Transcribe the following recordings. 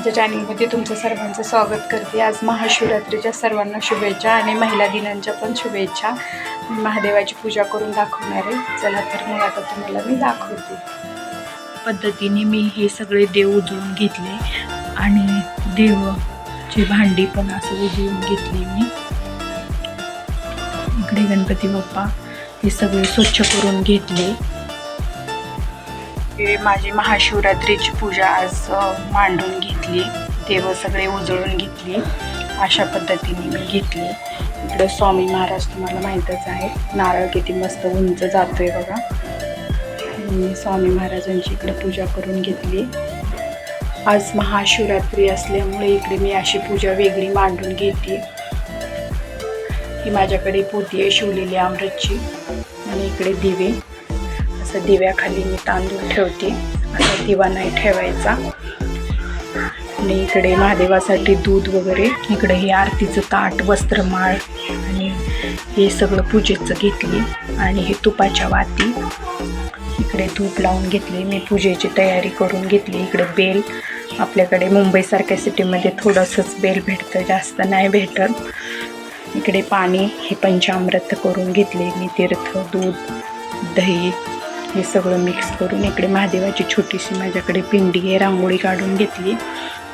माझ्या चॅनलमध्ये तुमचं सर्वांचं स्वागत करते. आज महाशिवरात्रीच्या सर्वांना शुभेच्छा आणि महिला दिनांच्या पण शुभेच्छा. महादेवाची पूजा करून दाखवणार आहे. चला तर मग आता तुम्हाला मी दाखवते. पद्धतीने मी हे सगळे देव उजळून घेतले आणि देवची भांडी पण असं उजळून घेतली मी. इकडे गणपती बाप्पा हे सगळे स्वच्छ करून घेतले. माझी महाशिवरात्रीची पूजा आज मांडून घेतली. देव सगळे उजळून घेतली. अशा पद्धतीने मी घेतली. इकडं स्वामी महाराज तुम्हाला माहीतच आहे. नारळ किती मस्त उंच जातोय बघा. मी स्वामी महाराजांची इकडं पूजा करून घेतली. आज महाशिवरात्री असल्यामुळे इकडे मी अशी पूजा वेगळी मांडून घेते ही माझ्याकडे पोती आहे शिवलेली अमृतची आणि इकडे दिवे. असं दिव्याखाली मी तांदूळ ठेवते. असा दिवा नाही ठेवायचा. आणि इकडे महादेवासाठी दूध वगैरे इकडे हे आरतीचं ताट वस्त्रमाळ आणि हे सगळं पूजेचं घेतली. आणि हे तुपाच्या वाती. इकडे धूप लावून घेतली. मी पूजेची तयारी करून घेतली. इकडे बेल. आपल्याकडे मुंबईसारख्या सिटीमध्ये थोडंसंच बेल भेटतं. जास्त नाही भेटत. इकडे पाणी हे पंचामृत करून घेतले. मी तीर्थ दूध दही हे सगळं मिक्स करून इकडे महादेवाची छोटीशी माझ्याकडे पिंडी आहे रांगोळी काढून घेतली.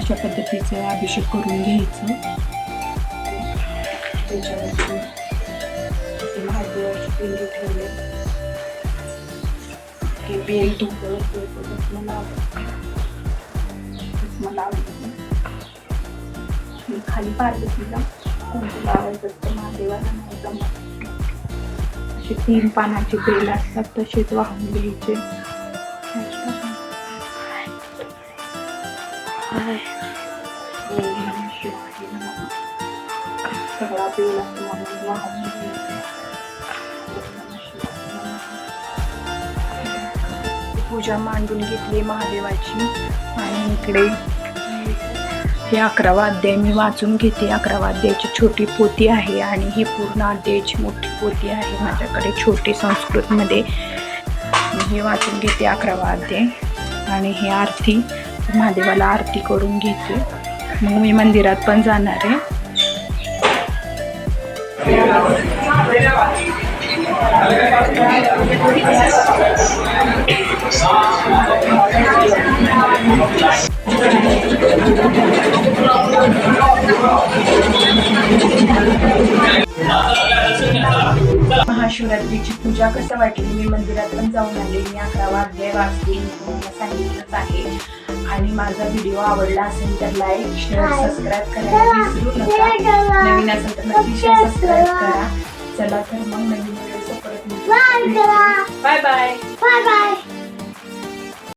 अशा पद्धतीचं अभिषेक करून घ्यायचं त्याच्यावरती ते महादेवाची पिंडी ठेवली हे बेल तुकडं मला मला आवडतं खाली पार्वतीला कुंकू लावायचं असतं महादेवाला नाही जमत असे तीन पानाचे बेल असतात तसेच वाहून घ्यायचे आहे. सगळा म्हणून पूजा मांडून घेतली महादेवाची. आणि इकडे हे अकरावा अध्याय मी वाचून घेते. अकरावा अध्यायाची छोटी पोती आहे आणि ही पूर्ण अध्यायाची मोठी पोती आहे. माझ्याकडे छोटी संस्कृतमध्ये मी हे वाचून घेते अकरावा अध्याय. आणि हे आरती महादेवाला आरती करून घेते. मग मी मंदिरात पण जाणार आहे. महाशिवरात्रीची पूजा कसं वाटली? मी मंदिरात पण जाऊन आले. मी अकरावा वाजले वाजते सांगितलंच आहे. आणि माझा व्हिडिओ आवडला असेल तर लाईक शेअर सबस्क्राईब करायला विसरू नका. नवीन असेल तर नक्की सबस्क्राईब करा. चला तर मग नवीन व्हिडिओ परत बाय बाय Bye bye.